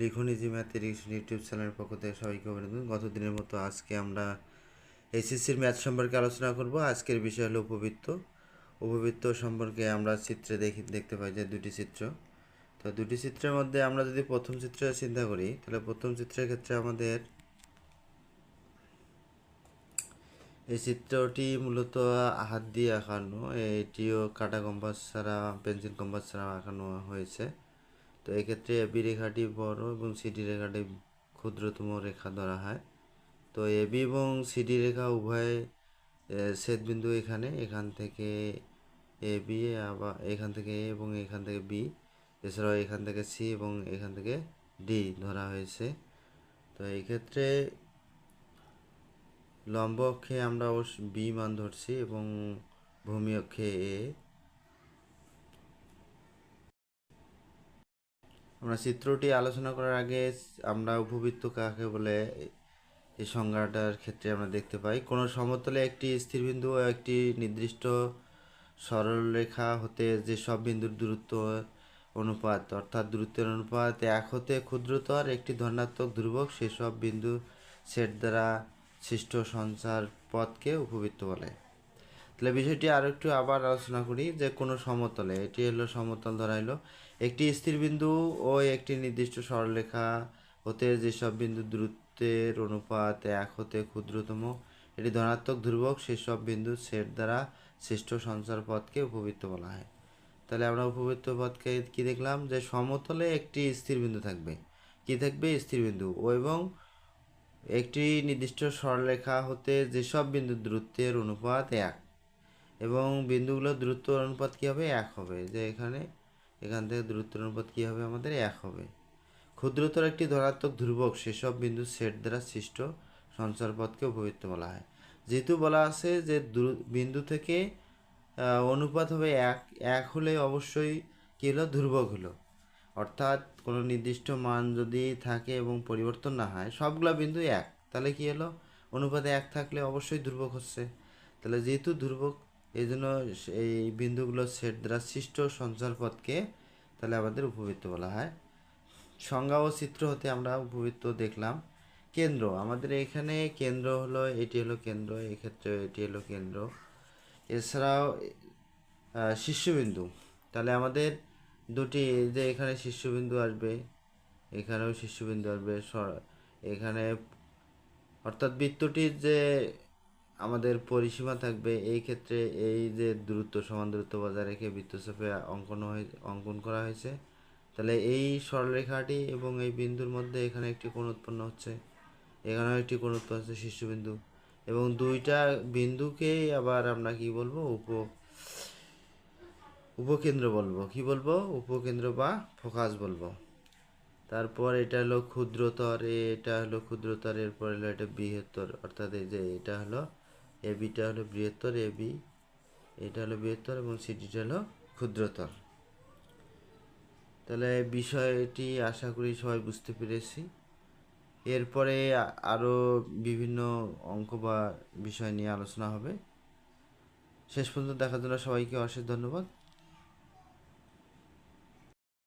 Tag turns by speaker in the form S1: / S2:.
S1: লিখুন easy math YouTube চ্যানেলের পক্ষ থেকে সবাইকে অভিনন্দন। গত দিনের মতো আজকে আমরা এসএসসির ম্যাথ সম্পর্কে আলোচনা করব। আজকের বিষয় হলো উপবৃত্ত। উপবৃত্ত সম্পর্কে আমরা চিত্রে দেখি, দেখতে পাই যে দুটি চিত্র। তো দুটি চিত্রের মধ্যে আমরা যদি প্রথম চিত্র চিন্তা করি, তাহলে প্রথম চিত্রের ক্ষেত্রে আমাদের এই চিত্রটি মূলত হাত দিয়ে আঁকানো। এটিও কাটা কম্পাস ছাড়া, পেন্সিল কম্পাস ছাড়া আঁকানো হয়েছে। তো এক্ষেত্রে এবি রেখাটি বড় এবং সিডি রেখাটি ক্ষুদ্রতম রেখা ধরা হয়। তো এবি এবং সিডি রেখা উভয় ছেদবিন্দু এখানে, এখান থেকে এ বি আবার এখান থেকে এ এবং এখান থেকে বি এছাড়াও এখান থেকে সি এবং এখান থেকে ডি ধরা হয়েছে। তো এই ক্ষেত্রে লম্ব অক্ষে আমরা অবশ্য বি মান ধরছি এবং ভূমি অক্ষে এ আমরা চিত্রটি আলোচনা করার আগে আমরা উপবৃত্ত কাকে বলে এই সংজ্ঞাটার ক্ষেত্রে আমরা দেখতে পাই। কোনো সমতলে একটি স্থিরবিন্দু ও একটি নির্দিষ্ট সরলরেখা হতে যে সব বিন্দুর দূরত্ব অনুপাত, অর্থাৎ দূরত্বের অনুপাত এক হতে ক্ষুদ্রতর একটি ধনাত্মক ধ্রুবক সেসব বিন্দু সেট দ্বারা সৃষ্ট সঞ্চার পথকে উপবৃত্ত বলে। তাহলে বিষয়টি আরও একটু আবার আলোচনা করি, যে কোনো সমতলে, এটি হলো সমতল ধরা হলো একটি স্থির বিন্দু ও একটি নির্দিষ্ট সরলরেখা হতে যেসব বিন্দু দূরত্বের অনুপাত এক হতে ক্ষুদ্রতম, এটি ধনাত্মক ধ্রুবক সেসব বিন্দু সেট দ্বারা সৃষ্ট সঞ্চার পথকে উপবৃত্ত বলা হয়। তাহলে আমরা উপবৃত্ত পথকে কি দেখলাম? যে সমতলে একটি স্থির বিন্দু থাকবে। কি থাকবে? স্থির বিন্দু। ও এবং একটি নির্দিষ্ট সরলরেখা হতে যেসব বিন্দু দূরত্বের অনুপাত এক। এবং বিন্দুগুলোর দূরত্ব অনুপাত কী হবে? এক হবে। যে এখানে, এখান থেকে দূরত্বের অনুপাত কী হবে আমাদের? এক হবে। ক্ষুদ্রতর একটি ধনাত্মক ধ্রুবক সেসব বিন্দু সেট দ্বারা সৃষ্ট সঞ্চারপথকে উপবৃত্ত বলা হয়। যেহেতু বলা আছে যে বিন্দু থেকে অনুপাত হবে এক এক হলে অবশ্যই কী হলো? ধ্রুবক হলো। অর্থাৎ কোনো নির্দিষ্ট মান যদি থাকে এবং পরিবর্তন না হয়, সবগুলো বিন্দু এক, তাহলে কী হলো? অনুপাতে এক থাকলে অবশ্যই ধ্রুবক হচ্ছে। তাহলে যেহেতু ধ্রুবক এই জন্য এই বিন্দুগুলো সেট দ্বারা সৃষ্ট সঞ্চারপথকে তাহলে আমাদের উপবৃত্ত বলা হয়। সংজ্ঞা ও চিত্র হতে আমরা উপবৃত্ত দেখলাম। কেন্দ্র, আমাদের এখানে কেন্দ্র হলো, এটি হলো কেন্দ্র, এক্ষেত্রে এটি হলো কেন্দ্র। এছাড়াও শীর্ষবিন্দু, তাহলে আমাদের দুটি যে এখানে শীর্ষবিন্দু আসবে, এখানেও শীর্ষবিন্দু আসবে এখানে অর্থাৎ বৃত্তটির যে আমাদের পরিসীমা থাকবে এই ক্ষেত্রে এই যে দূরত্ব, সমান দূরত্ব বজায় রেখে বৃত্তচাপে অঙ্কন হয়ে, অঙ্কন করা হয়েছে। তাহলে এই সরলরেখাটি এবং এই বিন্দুর মধ্যে এখানে একটি কোণ উৎপন্ন হচ্ছে। এখানেও একটি কোণ উৎপন্ন হচ্ছে শীর্ষবিন্দু। এবং দুইটা বিন্দুকেই আবার আমরা কি বলব? উপ, উপকেন্দ্র বলব। কি বলব? উপকেন্দ্র বা ফোকাস বলব। তারপর এটা হলো ক্ষুদ্রতর, এটা হলো ক্ষুদ্রতর, এরপর হলো এটা বৃহত্তর। অর্থাৎ এই যে এটা হলো এ বিটা হলো বৃহত্তর এ বি এটা হলো বৃহত্তর এবং সিটিটা হলো ক্ষুদ্রতর। তাহলে বিষয়টি আশা করি সবাই বুঝতে পেরেছি। এরপরে আরও বিভিন্ন অঙ্ক বা বিষয় নিয়ে আলোচনা হবে। শেষ পর্যন্ত দেখার জন্য সবাইকে অশেষ ধন্যবাদ।